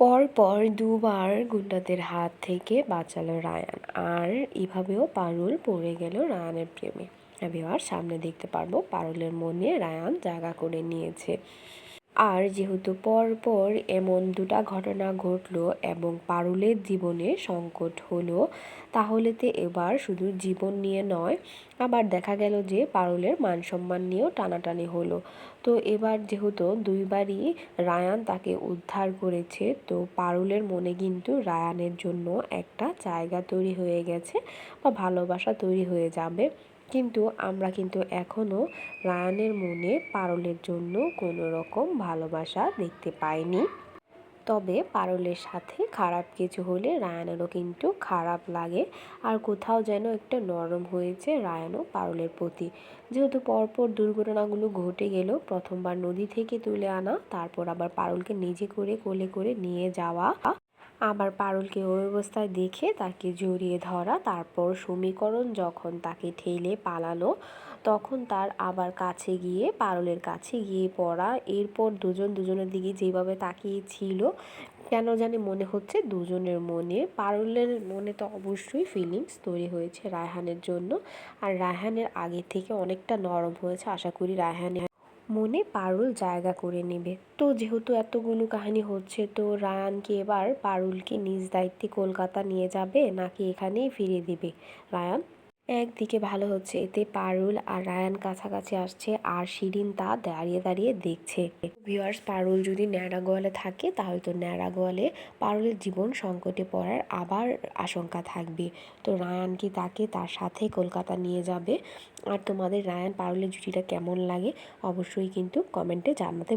পর পর দুবার গুন্ডাদের হাত থেকে বাঁচালো রায়ান। আর এভাবেও পারুল পড়ে গেল রায়ানের প্রেমে। আমি আর সামনে দেখতে পারব পারুলের মনে রায়ান জায়গা করে নিয়েছে। আর যেহেতু পর পর এমন দুটা ঘটনা ঘটলো এবং পারুলের জীবনে সংকট হলো, তাহলে তো এবার শুধু জীবন নিয়ে নয়, আবার দেখা গেল যে পারুলের মান সম্মান নিয়েও টানাটানি হলো। তো এবার যেহেতু দুইবারই রায়ান তাকে উদ্ধার করেছে, তো পারুলের মনে কিন্তু রায়ানের জন্য একটা জায়গা তৈরি হয়ে গেছে বা ভালোবাসা তৈরি হয়ে যাবে। কিন্তু আমরা কিন্তু এখনও রায়ানের মনে পারলের জন্য কোনো রকম ভালোবাসা দেখতে পাইনি। তবে পারলের সাথে খারাপ কিছু হলে রায়ানেরও কিন্তু খারাপ লাগে আর কোথাও যেন একটা নরম হয়েছে রায়ানও পারলের প্রতি। যেহেতু পরপর দুর্ঘটনাগুলো ঘটে গেল, প্রথমবার নদী থেকে তুলে আনা, তারপর আবার পারলকে নিজে করে কোলে করে নিয়ে যাওয়া। আবার পারুলকে ওই অবস্থায় দেখে তাকে জড়িয়ে ধরা, তারপর সমীকরণ যখন তাকে ঠেলে পালালো, তখন তার আবার কাছে গিয়ে, পারুলের কাছে গিয়ে পড়া। এরপর দুজন দুজনের দিকে যেভাবে তাকিয়ে ছিল কেন জানি মনে হচ্ছে দুজনের মনে। পারুলের মনে তো অবশ্যই ফিলিংস তৈরি হয়েছে রায়হানের জন্য। আর রায়হানের আগে থেকে অনেকটা নরম হয়েছে। আশা করি রায়হানের মনে পারুল জায়গা করে নেবে। তো যেহেতু এতগুলো কাহিনী হচ্ছে, তো রায়ান কি এবার পারুলকে নিজ দায়িত্বে কলকাতা নিয়ে যাবে নাকি এখানেই ফিরিয়ে দেবে? রায়ান? একদিকে ভালো হচ্ছে, এতে পারুল আর রায়ান কাছাকাছি আসছে আর শিরিন তা দাঁড়িয়ে দাঁড়িয়ে দেখছে। ভিউয়ার্স পারুল যদি ন্যাড়া গোয়ালে থাকে, তাহলে তো ন্যাড়া গোয়ালে পারুলের জীবন সংকটে পড়ার আবার আশঙ্কা থাকবে। তো রায়ান কি তাকে তার সাথে কলকাতা নিয়ে যাবে? আর তোমাদের রায়ান, পারুলের জুটিটা কেমন লাগে? অবশ্যই কিন্তু কমেন্টে জানাতে